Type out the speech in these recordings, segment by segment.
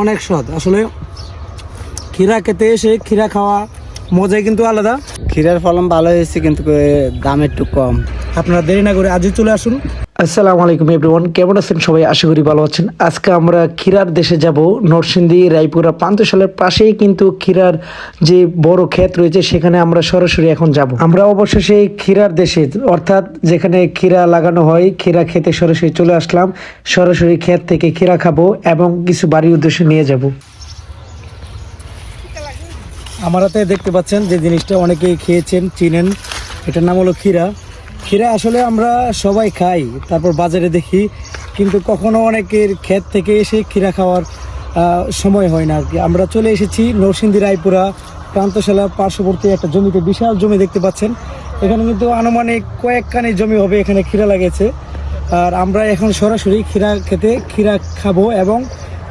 অনেক স্বাদ আসলে ক্ষীরা খেতে এসে ক্ষীরা খাওয়া মজাই কিন্তু আলাদা। ক্ষীরার ফলন ভালো হয়েছে কিন্তু দাম একটু কম। আপনারা দেরি না করে আজই চলে আসুন। আসসালামু আলাইকুম এভরিওয়ান, কেমন আছেন সবাই? আশা করি ভালো আছেন। আজকে আমরা ক্ষীরার দেশে যাব, নরসিংদী রায়পুরা পান্তশালের পাশেই কিন্তু ক্ষীরার যে বড় ক্ষেত রয়েছে, সেখানে আমরা সরাসরি এখন যাব। আমরা অবশেষে ক্ষীরার দেশে, অর্থাৎ যেখানে ক্ষীরা লাগানো হয়, ক্ষীরা খেতে সরাসরি চলে আসলাম। সরাসরি ক্ষেত থেকে ক্ষীরা খাব এবং কিছু বাড়ির উদ্দেশ্যে নিয়ে যাব। আমার হাতে দেখতে পাচ্ছেন যে জিনিসটা অনেকেই খেয়েছেন, চিনেন। এটার নাম হলো ক্ষীরা। ক্ষীরা আসলে আমরা সবাই খাই, তারপর বাজারে দেখি, কিন্তু কখনো অনেকের ক্ষেত থেকে এসে ক্ষীরা খাওয়ার সময় হয় না আর কি। আমরা চলে এসেছি নরসিংদী রায়পুরা প্রান্তশালা পার্শ্ববর্তী একটা জমিতে, বিশাল জমি দেখতে পাচ্ছেন। এখানে কিন্তু আনুমানিক কয়েকখানি জমি হবে এখানে ক্ষীরা লাগিয়েছে। আর আমরা এখন সরাসরি ক্ষীরা খেতে ক্ষীরা খাব এবং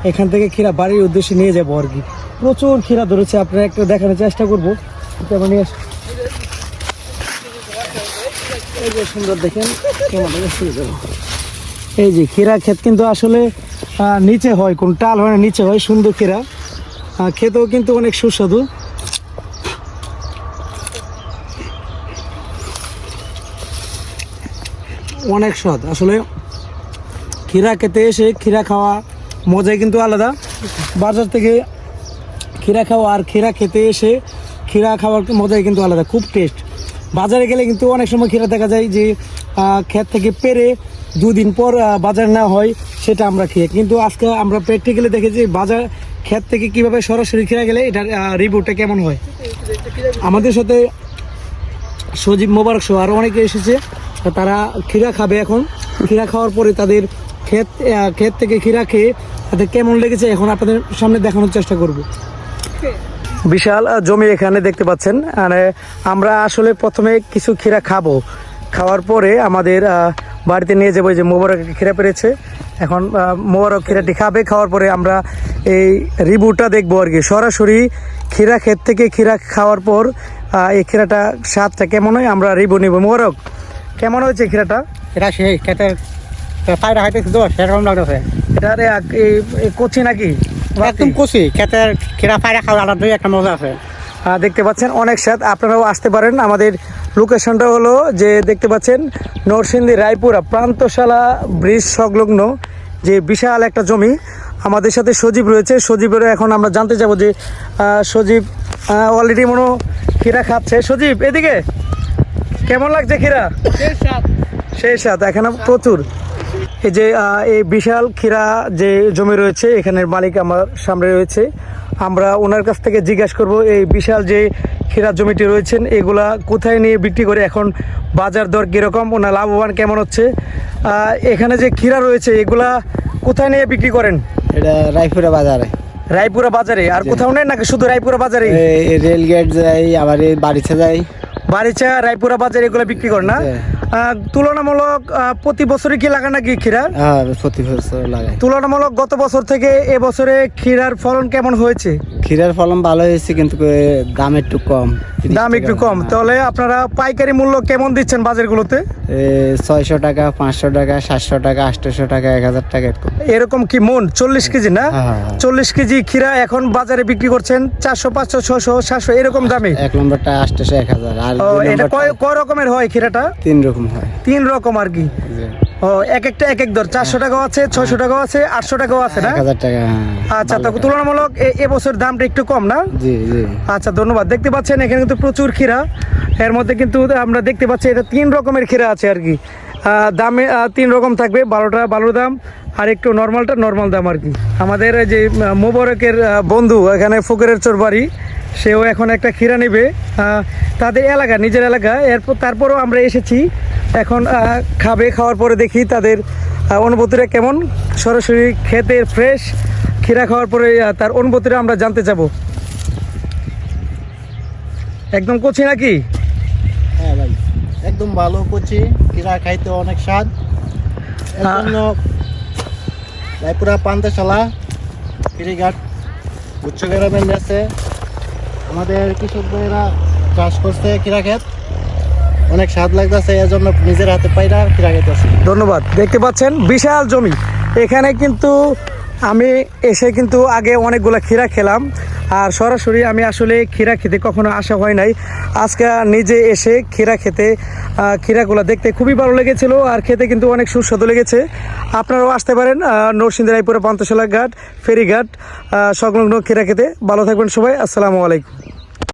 এখান থেকে ক্ষীরা বাড়ির উদ্দেশ্যে নিয়ে যাব আর কি। প্রচুর ক্ষীরা ধরেছে, আপনারা একটু দেখানোর চেষ্টা করব। কেমন নিয়ে সুন্দর দেখেন। এই যে ক্ষীরা ক্ষেত কিন্তু আসলে নিচে হয়, কোন টাল হয় না, নিচে হয়, সুন্দর ক্ষীরা। খেতেও কিন্তু অনেক সুস্বাদু। অনেক স্বাদ। আসলে ক্ষীরা খেতে এসে ক্ষীরা খাওয়া মজাই কিন্তু আলাদা। বাজার থেকে ক্ষীরা খাওয়া আর ক্ষীরা খেতে এসে ক্ষীরা খাওয়ার মজাই কিন্তু আলাদা। খুব টেস্ট বাজারে গেলে কিন্তু অনেক সময় ক্ষীরা দেখা যায় যে ক্ষেত থেকে পেরে দুদিন পর বাজার না হয়, সেটা আমরা খেয়ে। কিন্তু আজকে আমরা প্র্যাকটিক্যালি দেখেছি বাজার, ক্ষেত থেকে কীভাবে সরাসরি ক্ষীরা গেলে এটার রিভিউটা কেমন হয়। আমাদের সাথে সজীব মোবারক সহ আরও অনেকে এসেছে, তারা ক্ষীরা খাবে এখন। ক্ষীরা খাওয়ার পরে তাদের ক্ষেত ক্ষেত থেকে ক্ষীরা খেয়ে তাদের কেমন লেগেছে এখন আপনাদের সামনে দেখানোর চেষ্টা করব। বিশাল জমি এখানে দেখতে পাচ্ছেন। আর আমরা আসলে প্রথমে কিছু ক্ষীরা খাব। খাওয়ার পরে আমাদের বাড়িতে নিয়ে যাব যে মোবারক ক্ষীরা পেরেছে। এখন মোবারক ক্ষীরাটি খাবে। খাওয়ার পরে আমরা এই রিবুটা দেখব আর কি। সরাসরি ক্ষীরা ক্ষেত থেকে ক্ষীরা খাওয়ার পর এই ক্ষীরাটা স্বাদটা কেমন হয় আমরা রিবু নিব। মোবারক কেমন হয়েছে ক্ষীরাটা? এটা সেই ক্ষেতের পায়রা খাইতেছে তো সেরকম লাগতেছে। এই কচি নাকি? একদম কচি ক্ষেতের ক্ষীরা পায়রা খাওয়া আলাদাই একটা মজা আছে। দেখতে পাচ্ছেন অনেক স্বাদ। আপনারাও আসতে পারেন। আমাদের লোকেশনটা হলো যে দেখতে পাচ্ছেন নরসিংদী রায়পুরা প্রান্তশালা ব্রিজ সংলগ্ন যে বিশাল একটা জমি। আমাদের সাথে সজীব রয়েছে। সজীবের এখন আমরা জানতে যাব যে সজীব অলরেডি মনে ক্ষীরা খাচ্ছে। সজীব এদিকে। কেমন লাগছে ক্ষীরা? সেই সাথে এখানে প্রচুর। এই যে এই বিশাল ক্ষীরা যে জমি রয়েছে এখানের মালিক আমার সামনে রয়েছে। আমরা ওনার কাছ থেকে জিজ্ঞাসা করব এই বিশাল যে ক্ষীরা জমিটি রয়েছেন এগুলা কোথায় নিয়ে বিক্রি করে এখন বাজার দর কীরকম ওনার লাভবান কেমন হচ্ছে? এখানে যে ক্ষীরা রয়েছে এগুলা কোথায় নিয়ে বিক্রি করেন? এটা রায়পুরা বাজারে। রায়পুরা বাজারে? আর কোথাও নেই নাকি শুধু রায়পুরা বাজারে রেলগেট রেল গেট যাই আবার বাড়িতে যাই। বারিচা রায়পুরা বাজার এগুলো বিক্রি করে না? তুলনামূলক প্রতি বছরই কি লাগান নাকি ক্ষীরা হ্যাঁ প্রতি বছর লাগাই। তুলনামূলক গত বছর থেকে এবছরে ক্ষীরার ফলন কেমন হয়েছে? ক্ষীরার ফলন ভালো হয়েছে কিন্তু দাম একটু কম। দাম একটু কম। তাহলে আপনারা পাইকারি মূল্য কেমন দিচ্ছেন বাজারগুলোতে? ছয়শো টাকা পাঁচশো টাকা সাতশো টাকা আটশোশো টাকা এক হাজার টাকা এরকম। কি মন? চল্লিশ কেজি না? হ্যাঁ, হ্যাঁ, হ্যাঁ। চল্লিশ কেজি ক্ষীরা এখন বাজারে বিক্রি করছেন চারশো পাঁচশো ছশো সাতশো এরকম দামে? এক নম্বরটা আটশোশো এক হাজার। আর এটা কয় রকমের হয় ক্ষীরাটা? তিন রকম হয়। তিন রকম আর কি। ও এক একটা এক এক দর। চারশো টাকাও আছে ছয়শো টাকাও আছে আটশো টাকাও আছে না? হাজার টাকা হ্যাঁ। আচ্ছা তো তুলনামূলক এবছর দামটা একটু কম না? জি জি। আচ্ছা ধন্যবাদ। দেখতে পাচ্ছেন এখানে কিন্তু প্রচুর ক্ষীরা। এর মধ্যে কিন্তু আমরা দেখতে পাচ্ছি এটা তিন রকমের ক্ষীরা আছে আর কি। দামে তিন রকম থাকবে বারোটা ভালো দাম আর একটু নর্মালটা নর্মাল দাম আর কি। আমাদের যে মোবারকের বন্ধু এখানে ফকিরের চোর বাড়ি সেও এখন একটা ক্ষীরা নেবে। তাদের এলাকা নিজের এলাকা। এরপর তারপরেও আমরা এসেছি এখন খাবে খাওয়ার পরে দেখি তাদের অনুভূতিটা কেমন। সরাসরি খেতে ফ্রেশ ক্ষীরা খাওয়ার পরে তার অনুভূতিটা আমরা জানতে যাব একদম কচি নাকি? হ্যাঁ ভাই একদম ভালো কচি কিরা খাইতে অনেক স্বাদ। রায়পুরা পান্তাশালা ফেরিঘাট উচ্চ গ্রামের আমাদের কৃষক ভাইয়েরা চাষ করছে কিরা ক্ষেত। অনেক স্বাদ লাগতেছে এর জন্য নিজের হাতে পাইরা কিরা খাইতেছি। ধন্যবাদ। দেখতে পাচ্ছেন, বিশাল জমি। এখানে কিন্তু আমি এসে কিন্তু আগে অনেকগুলো ক্ষীরা খেলাম, আর সরাসরি আমি আসলে ক্ষীরা খেতে কখনো আসা হয় নাই। আজকে নিজে এসে ক্ষীরা খেতে ক্ষীরাগুলো দেখতে খুবই ভালো লেগেছিল, আর খেতে কিন্তু অনেক সুস্বাদু লেগেছে। আপনারাও আসতে পারেন নরসিংদী রায়পুরে পান্তশালা ঘাট ফেরিঘাট সংলগ্ন ক্ষীরা খেতে। ভালো থাকবেন সবাই, আসসালামু আলাইকুম।